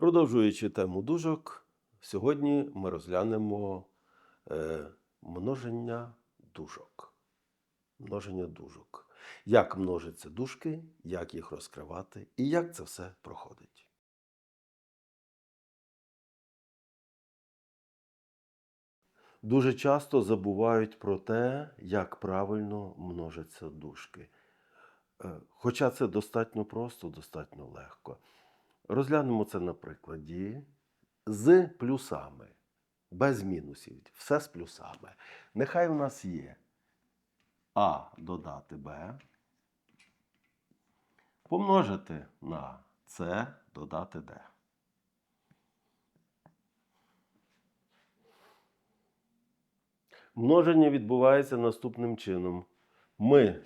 Продовжуючи тему дужок, сьогодні ми розглянемо е, множення дужок. Множення дужок. Як множаться дужки, як їх розкривати і як це все проходить. Дуже часто забувають про те, як правильно множаться дужки. Е, Хоча це достатньо просто, достатньо легко. Розглянемо це на прикладі з плюсами, без мінусів. Все з плюсами. Нехай у нас є А додати Б, помножити на С додати Д. Множення відбувається наступним чином. Ми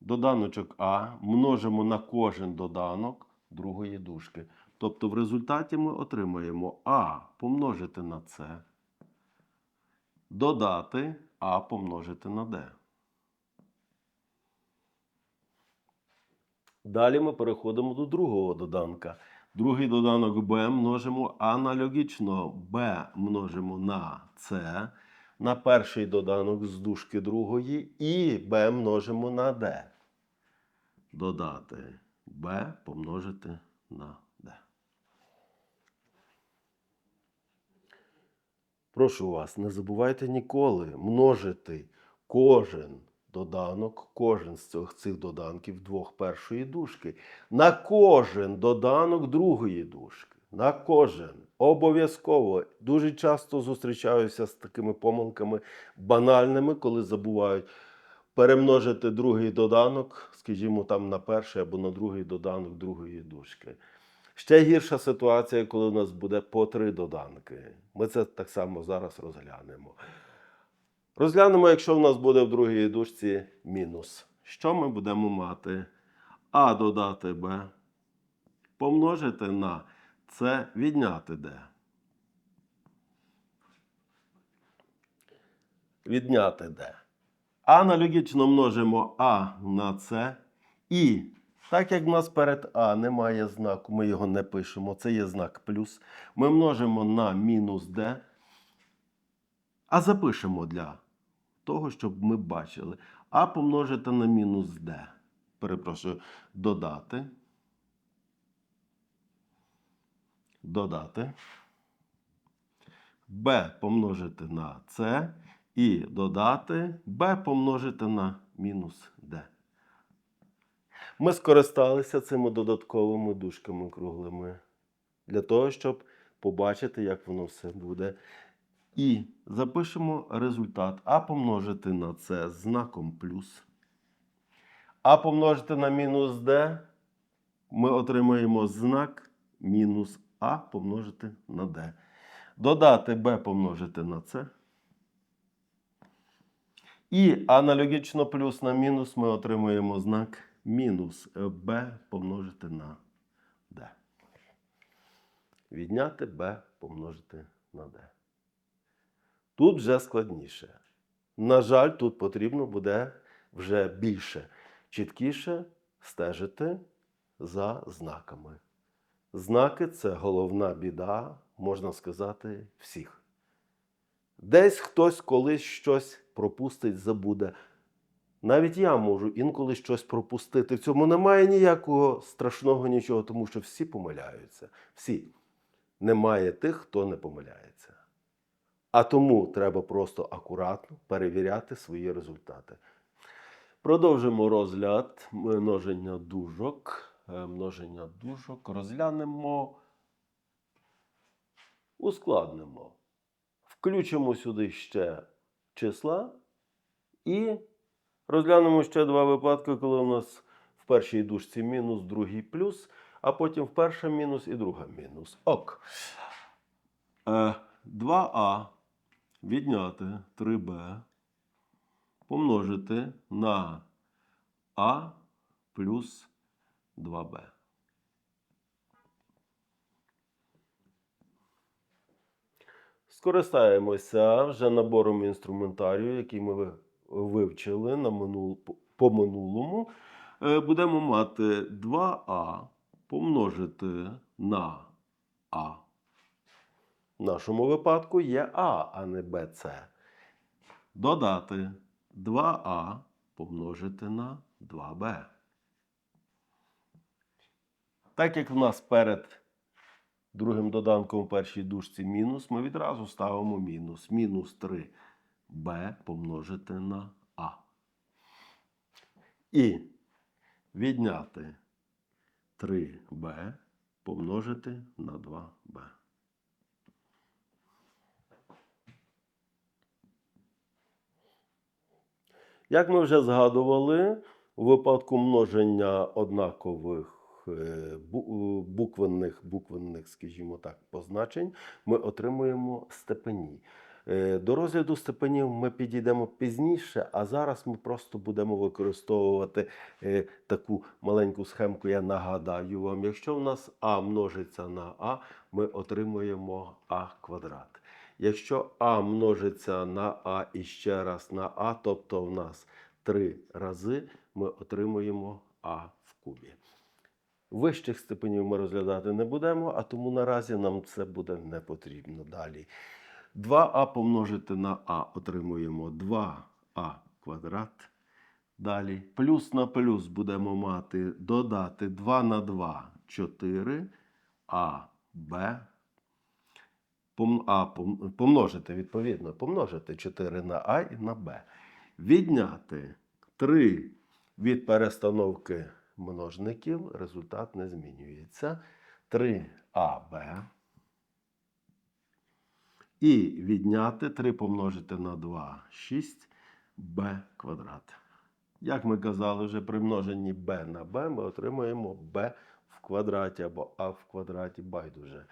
доданочок А множимо на кожен доданок другої дужки. Тобто в результаті ми отримаємо А помножити на С, додати А помножити на Д. Далі ми переходимо до другого доданка. Другий доданок b множимо аналогічно b множимо на c, на перший доданок з дужки другої і b множимо на d. Додати b помножити на d. Прошу вас, не забувайте ніколи множити кожен доданок, кожен з цих, цих доданків двох першої дужки на кожен доданок другої дужки. На кожен. Обов'язково. Дуже часто зустрічаюся з такими помилками банальними, коли забувають перемножити другий доданок, скажімо, там на перший або на другий доданок другої дужки. Ще гірша ситуація, коли у нас буде по три доданки. Ми це так само зараз розглянемо. Розглянемо, якщо в нас буде в другій дужці мінус. Що ми будемо мати? А додати Б, помножити на С, відняти Д. Відняти Д. Аналогічно множимо А на С. І так як в нас перед А немає знаку, ми його не пишемо, це є знак плюс. Ми множимо на мінус Д, а запишемо для того, щоб ми бачили. А помножити на мінус d. Перепрошую, додати. Додати. b помножити на c. І додати b помножити на мінус d. Ми скористалися цими додатковими дужками круглими для того, щоб побачити, як воно все буде. І запишемо результат А помножити на С знаком плюс. А помножити на мінус d, ми отримаємо знак мінус А помножити на d. Додати b помножити на С. І аналогічно плюс на мінус ми отримуємо знак мінус b помножити на d. Відняти b помножити на d. Тут вже складніше. На жаль, тут потрібно буде вже більше, чіткіше стежити за знаками. Знаки це головна біда, можна сказати, всіх. Десь хтось колись щось пропустить, забуде. Навіть я можу інколи щось пропустити. В цьому немає ніякого страшного нічого, тому що всі помиляються. Всі. Немає тих, хто не помиляється. А тому треба просто акуратно перевіряти свої результати. Продовжимо розгляд множення дужок. Е, Множення дужок розглянемо, ускладнимо. Включимо сюди ще числа і розглянемо ще два випадки, коли у нас в першій дужці мінус, в другій плюс, а потім в перша мінус і друга мінус. Ок. Е, 2а відняти 3b помножити на а плюс 2b. Скористаємося вже набором інструментарію, який ми вивчили на минул, по минулому. Е, Будемо мати 2а помножити на А. В нашому випадку є А, а не БЦ. Додати 2А помножити на 2Б. Так як в нас перед другим доданком у першій дужці мінус, ми відразу ставимо мінус. Мінус 3b помножити на А. І відняти 3b помножити на 2b. Як ми вже згадували, у випадку множення однакових е, буквенних, буквенних, скажімо так, позначень, ми отримуємо степені. Е, До розгляду степенів ми підійдемо пізніше, а зараз ми просто будемо використовувати е, таку маленьку схемку. Я нагадаю вам, якщо в нас А множиться на А, ми отримуємо А квадрат. Якщо А множиться на А і ще раз на А, тобто в нас три рази, ми отримуємо А в кубі. Вищих степенів ми розглядати не будемо, а тому наразі нам це буде не потрібно далі. 2а помножити на а отримуємо 2а квадрат. Далі плюс на плюс будемо мати додати 2 на 2 4 а б. А пом- помножити, відповідно, помножити 4 на А і на Б. Відняти 3 від перестановки множників, результат не змінюється. 3АБ. І відняти 3 помножити на 2 6 b квадрат. Як ми казали, вже при множенні b на b ми отримуємо b в квадраті або а в квадраті байдуже.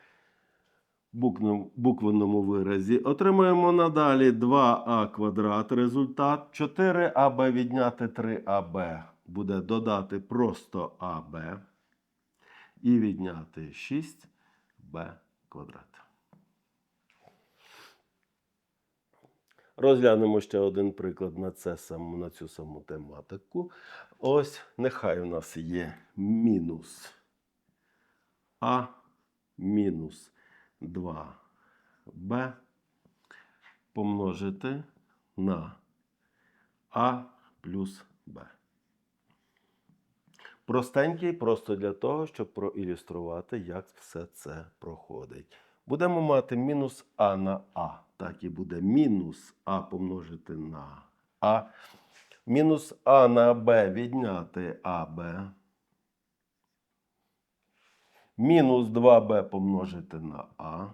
Буквенному виразі. Отримуємо надалі 2а квадрат. Результат 4аб відняти 3аб буде додати просто аб і відняти 6b квадрат. Розглянемо ще один приклад на, це саму, на цю саму тематику. Ось нехай у нас є мінус А мінус 2Б помножити на А плюс Б. Простенький, просто для того, щоб проілюструвати, як все це проходить. Будемо мати мінус А на А. Так і буде мінус А помножити на А. Мінус А на Б відняти АБ. Мінус 2Б помножити на А.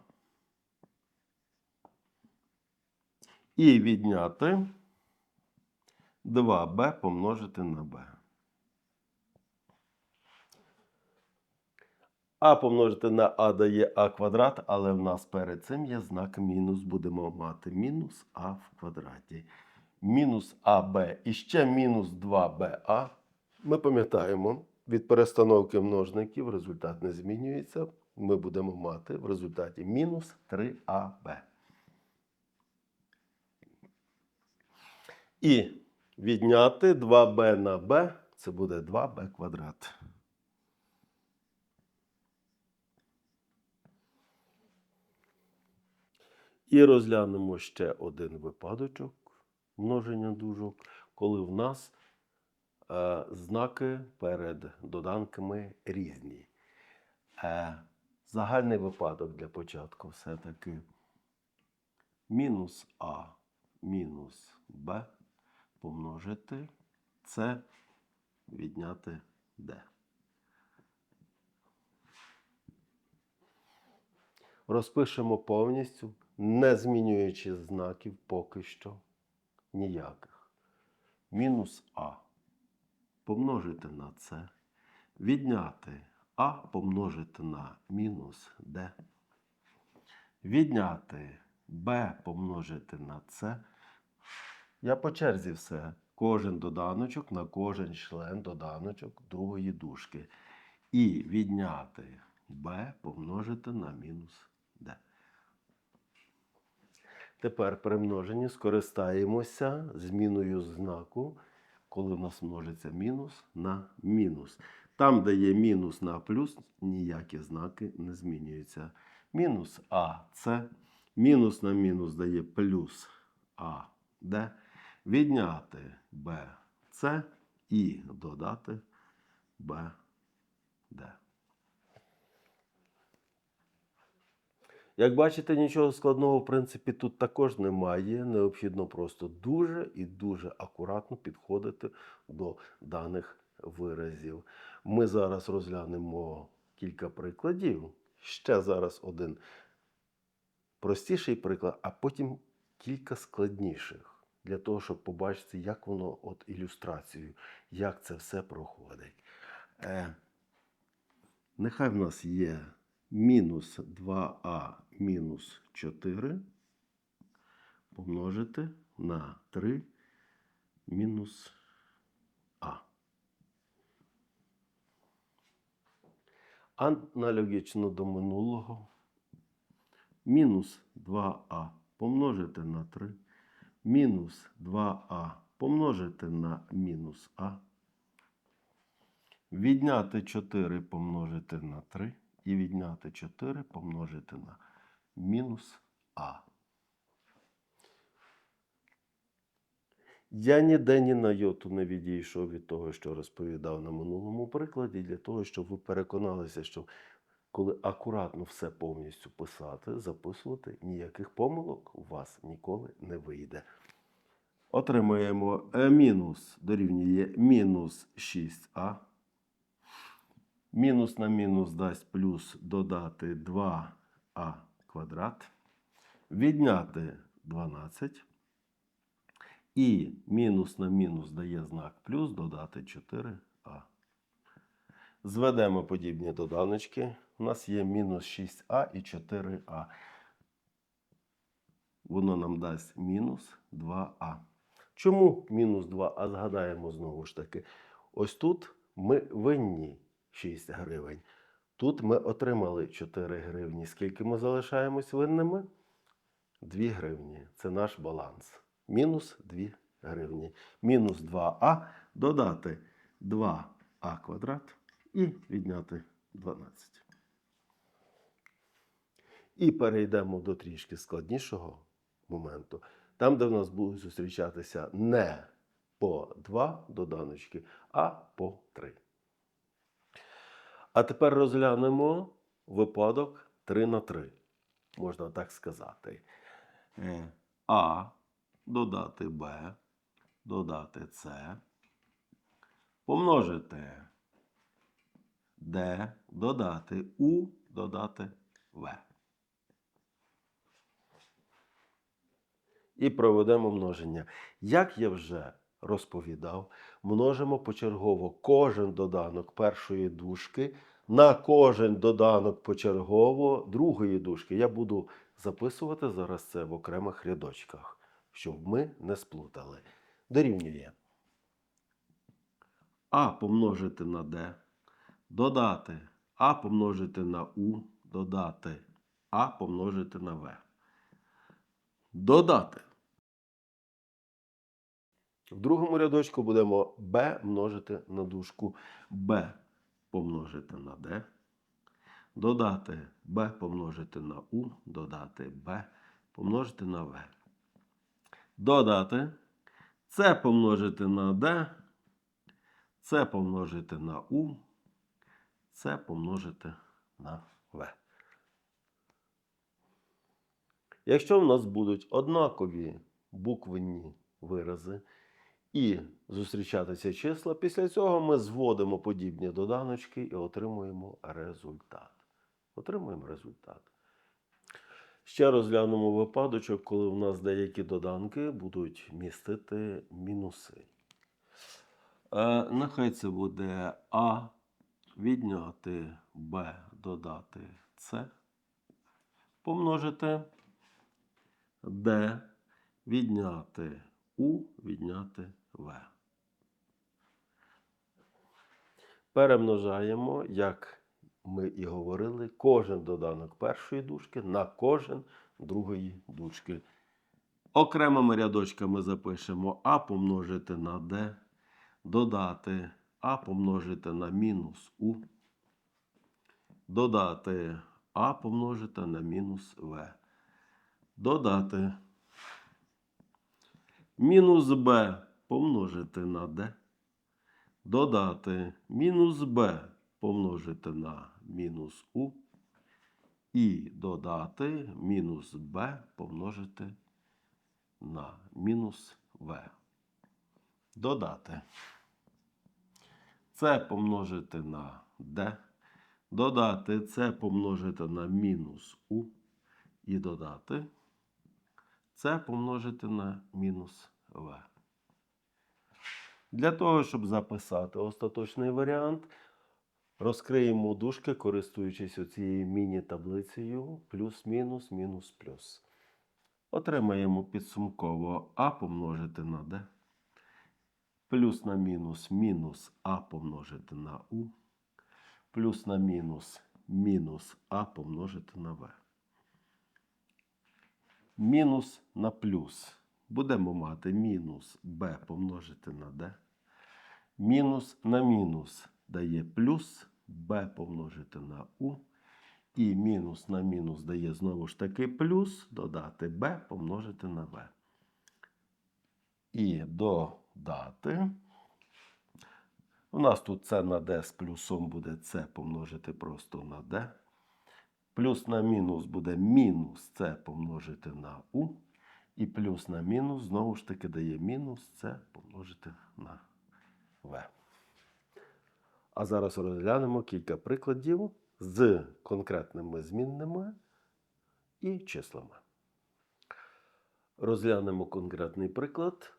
І відняти 2Б помножити на Б. А помножити на А дає А квадрат, але в нас перед цим є знак мінус. Будемо мати мінус А в квадраті. Мінус АБ і ще мінус 2БА. Ми пам'ятаємо, від перестановки множників результат не змінюється. Ми будемо мати в результаті мінус 3АБ. І відняти 2b на b це буде 2b квадрат. І розглянемо ще один випадочок множення дужок, коли в нас е, знаки перед доданками різні. Е, загальний випадок для початку все-таки мінус А мінус Б помножити С відняти Д. Розпишемо повністю, не змінюючи знаків поки що ніяких. Мінус А помножити на С, відняти А помножити на мінус Д, відняти Б помножити на С. Я по черзі все. Кожен доданочок на кожен член доданочок другої дужки. І відняти b помножити на мінус. Тепер при множенні скористаємося зміною знаку, коли в нас множиться мінус на мінус. Там, де є мінус на плюс, ніякі знаки не змінюються. мінус АС. Мінус на мінус дає плюс АД. Відняти БС і додати БД. Як бачите, нічого складного, в принципі, тут також немає. Необхідно просто дуже і дуже акуратно підходити до даних виразів. Ми зараз розглянемо кілька прикладів. Ще зараз один простіший приклад, а потім кілька складніших. Для того, щоб побачити, як воно от ілюстрацію, як це все проходить. Е, нехай в нас є мінус 2а мінус 4 помножити на 3 мінус а. Аналогічно до минулого. Мінус 2а помножити на 3. Мінус 2а помножити на мінус а. Відняти 4 помножити на 3 і відняти 4 помножити на мінус а. Я ніде ні на йоту не відійшов від того, що розповідав на минулому прикладі, для того, щоб ви переконалися, що коли акуратно все повністю писати, записувати, ніяких помилок у вас ніколи не вийде. Отримуємо е, мінус дорівнює мінус 6а. Мінус на мінус дасть плюс додати 2а квадрат. Відняти 12. І мінус на мінус дає знак плюс додати 4а. Зведемо подібні доданочки. У нас є мінус 6а і 4а. Воно нам дасть мінус 2а. Чому мінус 2? А згадаємо знову ж таки. Ось тут ми винні 6 гривень. Тут ми отримали 4 гривні. Скільки ми залишаємось винними? 2 гривні. Це наш баланс. Мінус 2 гривні. Мінус 2а додати 2а квадрат і відняти 12. І перейдемо до трішки складнішого моменту. Там, де в нас будуть зустрічатися не по 2 доданочки, а по 3. А тепер розглянемо випадок 3 на 3. Можна так сказати. Е, А додати Б, додати С, помножити Д, додати У, додати В. І проведемо множення. Як я вже розповідав, множимо почергово кожен доданок першої дужки на кожен доданок почергово другої дужки. Я буду записувати зараз це в окремих рядочках, щоб ми не сплутали. Дорівнює. А помножити на Д, додати А помножити на У, додати А помножити на В. Додати. В другому рядочку будемо b множити на дужку. B помножити на d, додати b помножити на u, додати b помножити на v. Додати c помножити на d, c помножити на u, c помножити на v. Якщо в нас будуть однакові буквенні вирази і зустрічатися числа, після цього ми зводимо подібні доданочки і отримуємо результат. Отримуємо результат. Ще розглянемо випадочок, коли у нас деякі доданки будуть містити мінуси. Е, нехай це буде А відняти Б додати С, помножити Д відняти У відняти В. Перемножаємо, як ми і говорили, кожен доданок першої дужки на кожен другої дужки. Окремими рядочками запишемо А помножити на Д, додати А помножити на мінус У, додати А помножити на мінус В. Додати. Мінус Б помножити на Д. Додати мінус Б помножити на мінус У. І додати мінус Б помножити на мінус В. Додати. Це помножити на D. Додати це помножити на мінус У. І додати це помножити на мінус В. Для того, щоб записати остаточний варіант, розкриємо дужки, користуючись оцією міні-таблицею плюс-мінус, мінус-плюс. Отримаємо підсумково А помножити на D. Плюс на мінус мінус А помножити на У. Плюс на мінус мінус А помножити на В. Мінус на плюс. Будемо мати мінус Б помножити на D. Мінус на мінус дає плюс Б помножити на У. І мінус на мінус дає знову ж таки плюс додати Б помножити на В. І додати. У нас тут С на D з плюсом буде С помножити просто на D. Плюс на мінус буде мінус С помножити на У. І плюс на мінус знову ж таки дає мінус С помножити на В. А зараз розглянемо кілька прикладів з конкретними змінними і числами. Розглянемо конкретний приклад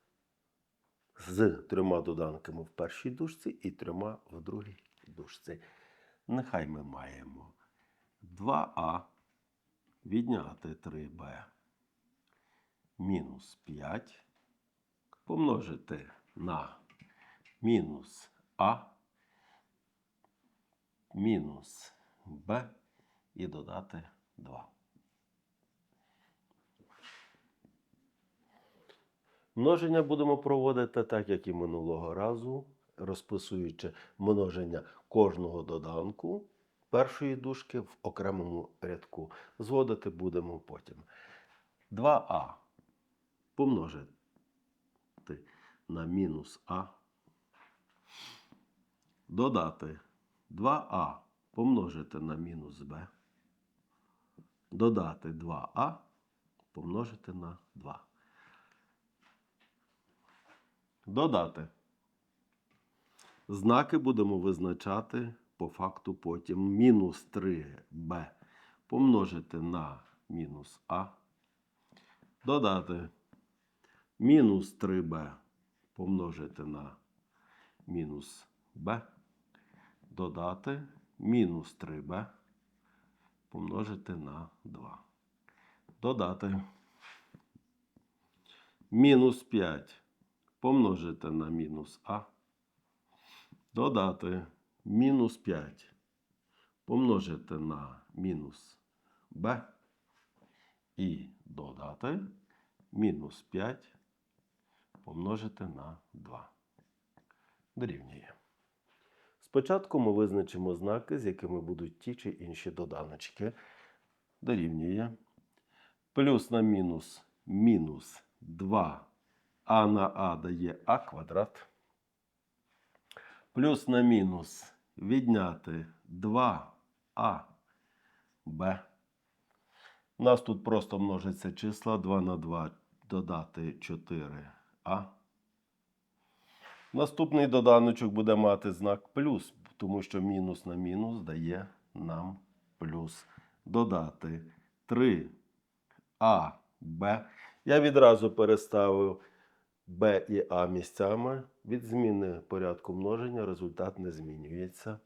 з трьома доданками в першій дужці і трьома в другій дужці. Нехай ми маємо 2а відняти 3b мінус 5 помножити на мінус а мінус b і додати 2. Множення будемо проводити так, як і минулого разу, розписуючи множення кожного доданку першої дужки в окремому рядку. Зводити будемо потім. 2а помножити на мінус а. Додати 2а помножити на мінус b. Додати 2а помножити на 2. Додати. Знаки будемо визначати по факту потім. Мінус 3b помножити на мінус а. Додати. Мінус 3b помножити на мінус b. Додати. Мінус 3b помножити на 2. Додати. Мінус 5 помножити на мінус А. Додати мінус 5 помножити на мінус Б. І додати мінус 5 помножити на 2. Дорівнює. Спочатку ми визначимо знаки, з якими будуть ті чи інші доданочки. Дорівнює. Плюс на мінус мінус 2 а на А дає А квадрат. Плюс на мінус відняти 2а Б. У нас тут просто множиться числа 2 на 2 додати 4а. Наступний доданочок буде мати знак плюс, тому що мінус на мінус дає нам плюс. Додати 3а Б. Я відразу переставив Б і А місцями. Від зміни порядку множення результат не змінюється.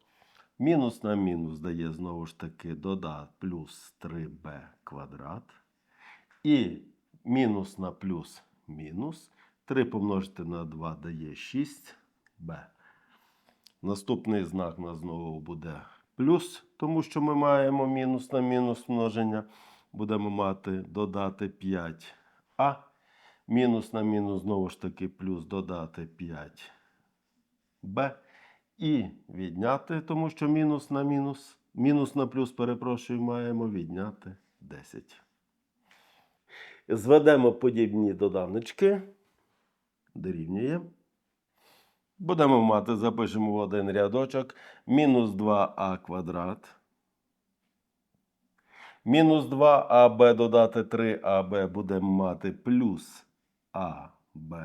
Мінус на мінус дає знову ж таки додат плюс 3b квадрат. І мінус на плюс мінус. 3 помножити на 2 дає 6b. Наступний знак у нас знову буде плюс, тому що ми маємо мінус на мінус множення. Будемо мати додати 5а. Мінус на мінус знову ж таки плюс додати 5b. І відняти, тому що мінус на мінус Мінус на плюс, перепрошую, маємо відняти 10. Зведемо подібні доданочки. Дорівнює. Будемо мати, запишемо в один рядочок. Мінус 2а квадрат. Мінус 2аб додати 3аб будемо мати плюс АБ.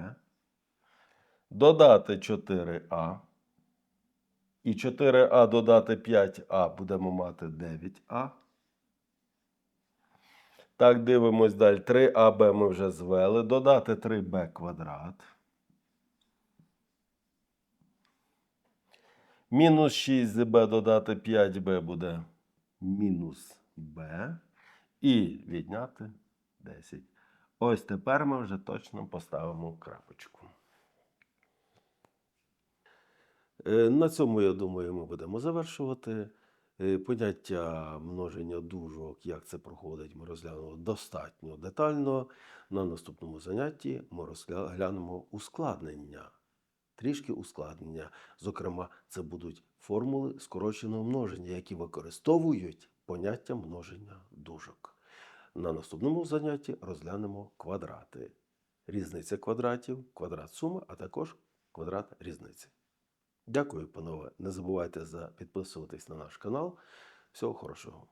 Додати 4а. І 4а додати 5а будемо мати 9а. Так, дивимось далі. 3аб ми вже звели. Додати 3b квадрат. Мінус 6b додати 5b буде мінус b. І відняти 10. Ось тепер ми вже точно поставимо крапочку. Е, На цьому, я думаю, ми будемо завершувати. Е, Поняття множення дужок, як це проходить, ми розглянули достатньо детально. На наступному занятті ми розглянемо ускладнення. Трішки ускладнення. Зокрема, це будуть формули скороченого множення, які використовують поняття множення дужок. На наступному занятті розглянемо квадрати. Різниця квадратів, квадрат суми, а також квадрат різниці. Дякую, панове. Не забувайте за підписуватись на наш канал. Всього хорошого.